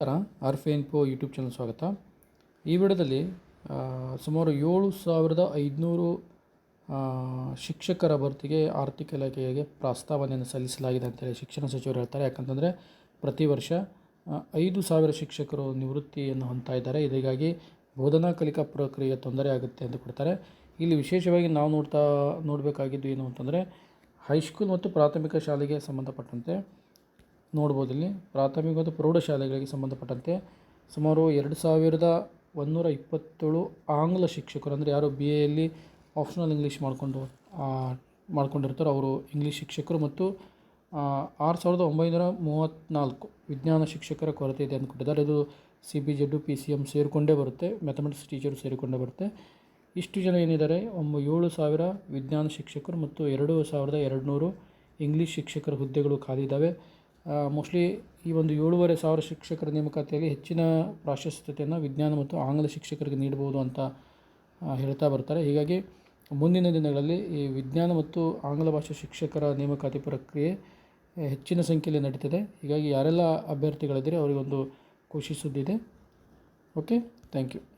ನಮಸ್ಕಾರ. ಆರ್ಫೆ info YouTube channel ಸ್ವಾಗತ. ಈ ವಿಡಿಯೋದಲ್ಲಿ ಸುಮಾರು ಏಳು ಸಾವಿರದ ಐದುನೂರು ಶಿಕ್ಷಕರ ಭರ್ತಿಗೆ ಆರ್ಥಿಕ ಇಲಾಖೆಗೆ ಪ್ರಸ್ತಾವನೆಯನ್ನು ಸಲ್ಲಿಸಲಾಗಿದೆ ಅಂತೇಳಿ ಶಿಕ್ಷಣ ಸಚಿವರು ಹೇಳ್ತಾರೆ. ಯಾಕಂತಂದರೆ, ಪ್ರತಿ ವರ್ಷ ಐದು ಸಾವಿರ ಶಿಕ್ಷಕರು ನಿವೃತ್ತಿಯನ್ನು ಹೊಂದ್ತಾ ಇದ್ದಾರೆ. ಇದಕ್ಕಾಗಿ ಬೋಧನಾ ಕಲಿಕಾ ಪ್ರಕ್ರಿಯೆ ತೊಂದರೆ ಆಗುತ್ತೆ ಅಂತ ಕೊಡ್ತಾರೆ. ಇಲ್ಲಿ ವಿಶೇಷವಾಗಿ ನಾವು ನೋಡ್ತಾ, ನೋಡಬೇಕಾಗಿದ್ದು ಏನು ಅಂತಂದರೆ, ಹೈಸ್ಕೂಲ್ ಮತ್ತು ಪ್ರಾಥಮಿಕ ಶಾಲೆಗೆ ಸಂಬಂಧಪಟ್ಟಂತೆ ನೋಡ್ಬೋದು ಇಲ್ಲಿ. ಪ್ರಾಥಮಿಕ ಮತ್ತು ಪ್ರೌಢಶಾಲೆಗಳಿಗೆ ಸಂಬಂಧಪಟ್ಟಂತೆ ಸುಮಾರು ಎರಡು ಸಾವಿರದ ಒಂದೂರ ಇಪ್ಪತ್ತೇಳು ಆಂಗ್ಲ ಶಿಕ್ಷಕರು, ಅಂದರೆ ಯಾರು ಬಿ ಎಯಲ್ಲಿ ಆಪ್ಷನಲ್ ಇಂಗ್ಲೀಷ್ ಮಾಡಿಕೊಂಡು ಮಾಡ್ಕೊಂಡಿರ್ತಾರೋ ಅವರು ಇಂಗ್ಲೀಷ್ ಶಿಕ್ಷಕರು ಮತ್ತು ಆರು ಸಾವಿರದ ಒಂಬೈನೂರ ಮೂವತ್ತ್ನಾಲ್ಕು ವಿಜ್ಞಾನ ಶಿಕ್ಷಕರ ಕೊರತೆ ಇದೆ ಅಂದ್ಕೊಂಡಿದ್ದಾರೆ. ಅದು C B Z P C M ಸೇರಿಕೊಂಡೇ ಬರುತ್ತೆ ಮ್ಯಾಥಮೆಟಿಕ್ಸ್ ಟೀಚರು ಸೇರಿಕೊಂಡೇ ಬರುತ್ತೆ. ಇಷ್ಟು ಜನ ಏನಿದ್ದಾರೆ ಒಂಬ ಏಳು ಸಾವಿರ ವಿಜ್ಞಾನ ಶಿಕ್ಷಕರು ಮತ್ತು ಎರಡು ಸಾವಿರದ ಎರಡು ನೂರು ಇಂಗ್ಲೀಷ್ ಶಿಕ್ಷಕರ ಹುದ್ದೆಗಳು ಖಾಲಿ ಇದ್ದಾವೆ. ಮೋಸ್ಟ್ಲಿ ಈ ಒಂದು ಏಳೂವರೆ ಸಾವಿರ ಶಿಕ್ಷಕರ ನೇಮಕಾತಿಯಲ್ಲಿ ಹೆಚ್ಚಿನ ಪ್ರಾಶಸ್ತ್ಯತೆಯನ್ನು ವಿಜ್ಞಾನ ಮತ್ತು ಆಂಗ್ಲ ಶಿಕ್ಷಕರಿಗೆ ನೀಡಬಹುದು ಅಂತ ಹೇಳ್ತಾ ಬರ್ತಾರೆ. ಹೀಗಾಗಿ ಮುಂದಿನ ದಿನಗಳಲ್ಲಿ ಈ ವಿಜ್ಞಾನ ಮತ್ತು ಆಂಗ್ಲ ಭಾಷೆ ಶಿಕ್ಷಕರ ನೇಮಕಾತಿ ಪ್ರಕ್ರಿಯೆ ಹೆಚ್ಚಿನ ಸಂಖ್ಯೆಯಲ್ಲಿ ನಡೀತಿದೆ. ಹೀಗಾಗಿ ಯಾರೆಲ್ಲ ಅಭ್ಯರ್ಥಿಗಳಿದ್ದರೆ ಅವರಿಗೊಂದು ಖುಷಿ ಸುದ್ದಿದೆ ಓಕೆ ಥ್ಯಾಂಕ್ ಯು